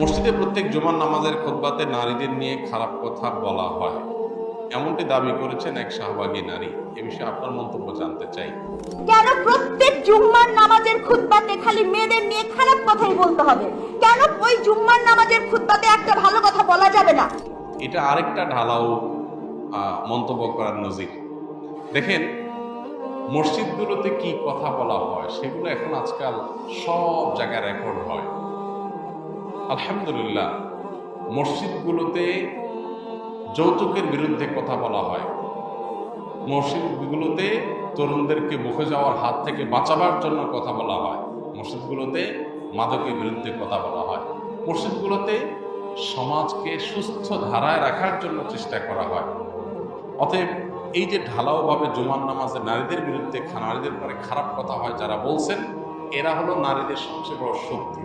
মসজিদে প্রত্যেক জুমার নামাজের খোদবাতে নারীদের নিয়ে খারাপ কথা বলা হয়। এমনটি দাবি করেছেন এক শাহবাগী নারী। এ বিষয়ে আপনার মন্তব্য জানতে চাই। কেন প্রত্যেক জুম্মার নামাজের খুতবাতে খালি মেয়েদের নিয়ে খারাপ কথাই বলতে হবে? কেন ওই জুম্মার নামাজের খুতবাতে একটা ভালো কথা বলা যাবে না? এটা আরেকটা ঢালাও মন্তব্য করার নজির। দেখেন মসজিদগুলোতে কি কথা বলা হয় সেগুলো এখন আজকাল সব জায়গায় রেকর্ড হয়। আলহামদুলিল্লাহ, মসজিদগুলোতে যৌতুকের বিরুদ্ধে কথা বলা হয়। মসজিদগুলোতে তরুণদেরকে মুখে যাওয়ার হাত থেকে বাঁচাবার জন্য কথা বলা হয়। মসজিদগুলোতে মাদকের বিরুদ্ধে কথা বলা হয়। মসজিদগুলোতে সমাজকে সুস্থ ধারায় রাখার জন্য চেষ্টা করা হয়। অতএব এই যে ঢালাওভাবে জুমার নামাজে নারীদের বিরুদ্ধে নারীদের পরে খারাপ কথা হয় যারা বলছেন, এরা হলো নারীদের সবচেয়ে বড় শক্তি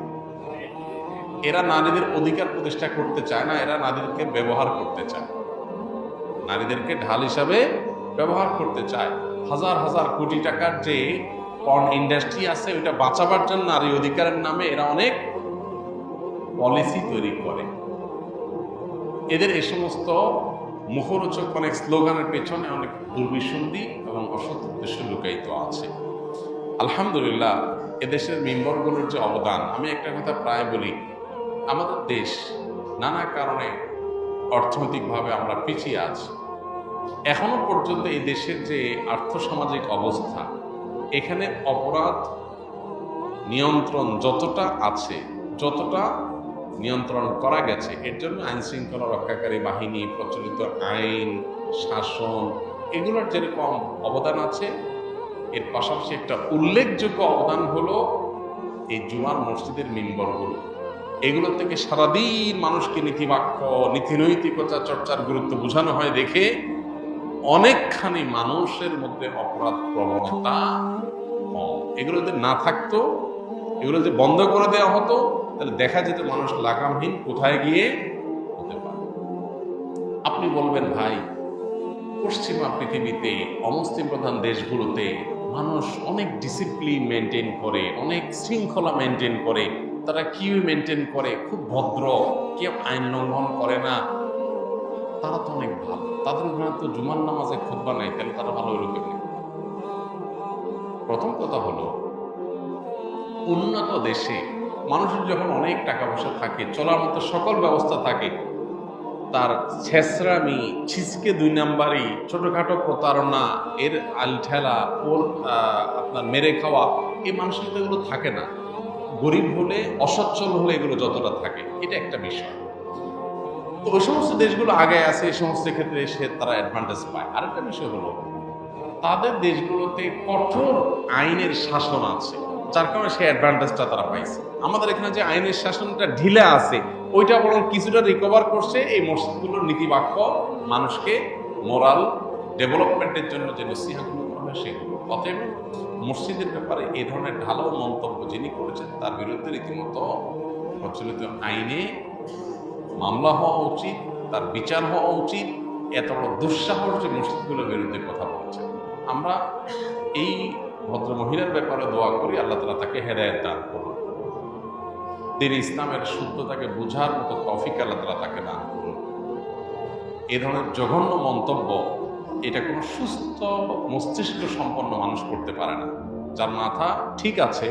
এরা নারীদের অধিকার প্রতিষ্ঠা করতে চায় না, এরা নারীদেরকে ব্যবহার করতে চায়। নারীদেরকে ঢাল হিসাবে ব্যবহার করতে চায়। হাজার হাজার কোটি টাকার যে পর্ন ইন্ডাস্ট্রি আছে, ওইটা বাঁচাবার জন্য নারী অধিকারের নামে এরা অনেক পলিসি তৈরি করে। এদের এ সমস্ত মুখরোচক অনেক স্লোগানের পেছনে অনেক দুর্বিসন্ধি এবং অসৎ উদ্দেশ্য লুকায়িত আছে। আলহামদুলিল্লাহ, এদেশের মেম্বরগুলোর যে অবদান, আমি একটা কথা প্রায় বলি আমাদের দেশ নানা কারণে অর্থনৈতিকভাবে আমরা পিছিয়ে আছি। এখনও পর্যন্ত এই দেশের যে আর্থসামাজিক অবস্থা, এখানে অপরাধ নিয়ন্ত্রণ যতটা আছে, যতটা নিয়ন্ত্রণ করা গেছে, এর জন্য আইন শৃঙ্খলা রক্ষাকারী বাহিনী, প্রচলিত আইন, শাসন, এগুলোর যেরকম অবদান আছে, এর পাশাপাশি একটা উল্লেখযোগ্য অবদান হলো এই জুমার মসজিদের মিম্বরগুলো। এগুলো থেকে সারাদিন মানুষকে নীতিবাক্য, নীতিনৈতিকতা চর্চার গুরুত্ব বোঝানো হয় দেখে অনেকখানি মানুষের মধ্যে অপরাধ প্রবণতা এগুলো যদি না থাকতো, এগুলো যদি বন্ধ করে দেওয়া হতো, তাহলে দেখা যেত মানুষ লাগামহীন কোথায় গিয়ে হতে পারে। আপনি বলবেন, ভাই, পশ্চিমা পৃথিবীতে অমুসলিম প্রধান দেশগুলোতে মানুষ অনেক ডিসিপ্লিন মেনটেন করে, অনেক শৃঙ্খলা মেনটেন করে তারা কিউ মেনটেন করে? খুব ভদ্র। কেউ আইন লঙ্ঘন করে না। তারা তো অনেক ভালো। তাদের ওখানে তো জুমার নামাজে খুতবা নাই, তাহলে তারা ভালো কেমনি? প্রথম কথা হলো, উন্নত দেশে মানুষের যখন অনেক টাকা পয়সা থাকে, চলার মতো সকল ব্যবস্থা থাকে, তার ছেসরামি ছিসকে দুই নাম্বারই, ছোটোখাটো প্রতারণা, এর আলঠেলা ওর আপনার মেরে খাওয়া, এই মানুষের থাকে না। গরিব হলে, অসচ্ছল হলে এগুলো যতটা থাকে, এটা একটা বিষয়। তো ওই সমস্ত দেশগুলো আগে আছে, এই সমস্ত ক্ষেত্রে সে তারা অ্যাডভান্টেজ পায়। আরেকটা বিষয় হলো, তাদের দেশগুলোতে কঠোর আইনের শাসন আছে, যার কারণে সেই অ্যাডভান্টেজটা তারা পাইছে। আমাদের এখানে যে আইনের শাসনটা ঢিলে আছে, ওইটা বরং কিছুটা রিকভার করছে এই মসজিদগুলোর নীতিবাক্য মানুষকে মোরাল ডেভেলপমেন্টের জন্য যে নসিহাগুলো করা হয় সেগুলো। অতএব মসজিদের ব্যাপারে এ ধরনের ঢালাও মন্তব্য যিনি করেছেন, তার বিরুদ্ধে রীতিমতো প্রচলিত আইনে মামলা হওয়া উচিত, তার বিচার হওয়া উচিত, এত বড় দুঃসাহস যে মসজিদগুলোর বিরুদ্ধে কথা বলছে আমরা এই ভদ্র মহিলার ব্যাপারে দোয়া করি, আল্লাহ তালা তাকে হেদায়ত দান করুন। তিনি ইসলামের শুদ্ধতাকে বোঝার মতো তফিক আল্লাহ তালা তাকে দান করুন। এ ধরনের জঘন্য মন্তব্য এটা কোনো সুস্থ মস্তিষ্ক সম্পন্ন মানুষ করতে পারে না। যার মাথা ঠিক আছে,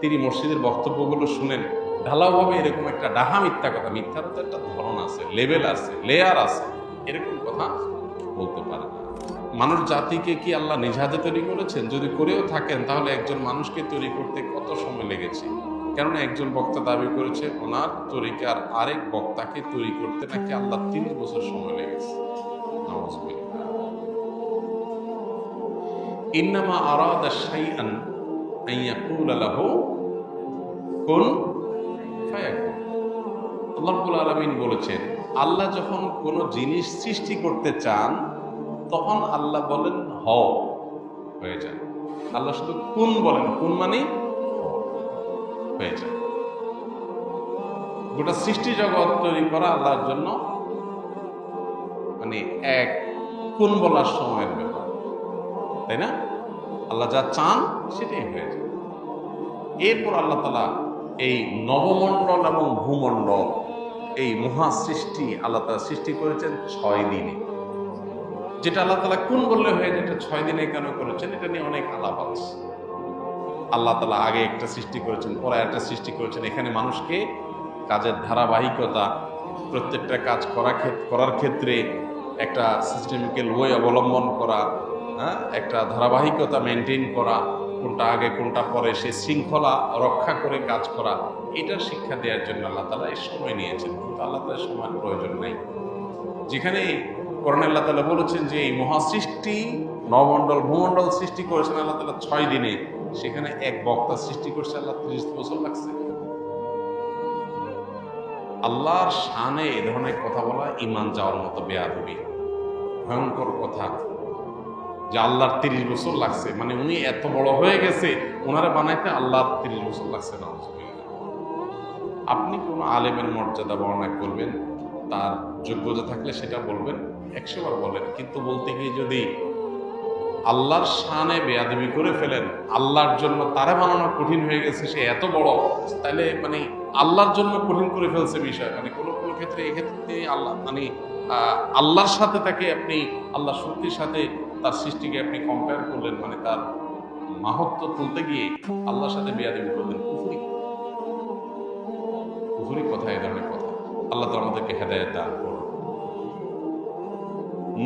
তিনি মসজিদের বক্তব্যগুলো শুনেন। ঢালাওভাবে এরকম একটা ডাহা মিথ্যা কথা মিথ্যার তো একটা ধরন আছে, লেভেল আছে লেয়ার আছে, এরকম কথা বলতে পারে না। মানুষ জাতিকে কি আল্লাহ নিজ হাতে তৈরি করেছেন? যদি করেও থাকেন, তাহলে একজন মানুষকে তৈরি করতে কত সময় লেগেছে? কেননা একজন বক্তা দাবি করেছে, ওনার তরিকার আরেক বক্তাকে তৈরি করতে নাকি আল্লাহ তিরিশ বছর সময় লেগেছে। নাউজুবিল্লাহ। ইন্নামা আরাদা শাইআন আন ইয়াকুলা লাহু কুন ফায়াকুন। আল্লাহ রাব্বুল আলামিন বলেছেন, আল্লাহ যখন কোনো জিনিস সৃষ্টি করতে চান, তখন আল্লাহ বলেন হ, হয়ে যায়। আল্লাহ শুধু কোন বলেন, কোন মানে হয়ে যায়। গোটা সৃষ্টি জগৎ তৈরি করা আল্লাহর জন্য মানে এক, কোন বলার সময়ের তাই না? আল্লাহ যা চান সেটাই হয়ে যায়। এরপর আল্লাহ তালা এই নবমণ্ডল এবং ভূমণ্ডল, এই মহা সৃষ্টি আল্লাহ তালা সৃষ্টি করেছেন ছয় দিনে। যেটা আল্লাহ তালা কোন বললে হয়ে যেটা ছয় দিনে কেন করেছেন, এটা নিয়ে অনেক আলাপ আছে। আল্লাহ তালা আগে একটা সৃষ্টি করেছেন, পরে একটা সৃষ্টি করেছেন। এখানে মানুষকে কাজের ধারাবাহিকতা, প্রত্যেকটা কাজ করা করার ক্ষেত্রে একটা সিস্টেমিক্যাল ওয়ে অবলম্বন করা হ্যাঁ? একটা ধারাবাহিকতা মেনটেন করা, কোনটা আগে, কোনটা পরে, সে শৃঙ্খলা রক্ষা করে কাজ করা এটার শিক্ষা দেওয়ার জন্য আল্লাহ তালা এই সময় নিয়েছেন। কিন্তু আল্লাহ তালার সময়ের প্রয়োজন নেই। যেখানে করোনা আল্লাহ তালা বলেছেন যে এই মহাসৃষ্টি, নবমণ্ডল, ভূমণ্ডল সৃষ্টি করেছেন আল্লাহ তালা ছয় দিনে, সেখানে এক বক্তা সৃষ্টি করছে আল্লাহ, ত্রিশ বছর লাগছে। আল্লাহর শানে এ ধরনের কথা বলা ইমান যাওয়ার মতো বেয়াদবি, ভয়ঙ্কর কথা। যে আল্লাহর তিরিশ বছর লাগছে। মানে উনি এত বড় হয়ে গেছে ওনারা বানাইতে আল্লাহর তিরিশ বছর লাগছে না আপনি কোনো আলেমের মর্যাদা বর্ণনা করবেন, তার যোগ্যতা থাকলে সেটা বলবেন? একশো বার বলেন, কিন্তু বলতে গিয়ে যদি আল্লাহর শানে বেয়াদবি করে ফেলেন, আল্লাহর জন্য তারা বানানো কঠিন হয়ে গেছে, সে এত বড় তাহলে মানে আল্লাহর জন্য কঠিন করে ফেলছে বিষয়। মানে কোনো কোনো ক্ষেত্রে এক্ষেত্রে আল্লাহ মানে আল্লাহর সাথে তাকে আপনি আল্লাহ শক্তির সাথে তার সৃষ্টিকে আপনি কম্পেয়ার করলেন মানে তার মাহত্ব তুলতে গিয়ে আল্লাহর সাথে বেয়াদবি করলেন। কুফুরি। কুফুরি কথা, এ ধরনের কথা। আল্লাহ তালা আমাদেরকে হেদায়ত দান করুন।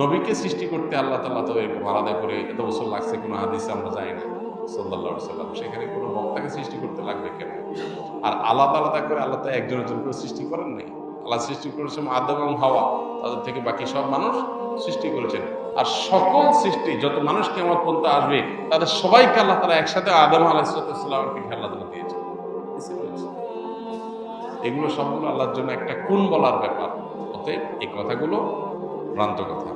নবীকে সৃষ্টি করতে আল্লাহ তালা তো এরকম আলাদা করে এত বছর লাগছে, কোনো হাদিসে আমরা যাই না সাল্লাহ সাল্লাম সেখানে কোনো বক্তাকে সৃষ্টি করতে লাগবে কেন? আর আলাদা আলাদা করে আল্লাহ তো একজন একজন করে সৃষ্টি করেন নাই। আল্লাহ সৃষ্টি করেছেন আদম এবং হাওয়া, তাদের থেকে বাকি সব মানুষ সৃষ্টি করেছেন। আর সকল সৃষ্টি, যত মানুষকে আমার পর্যন্ত আসবে, তাদের সবাইকে আল্লাহ তারা একসাথে আদম আলাহিসামকে পিঠে তালা দিয়েছে এগুলো সবগুলো আল্লাহর জন্য একটা কোন বলার ব্যাপার। অতএব এই কথাগুলো ভ্রান্ত কথা।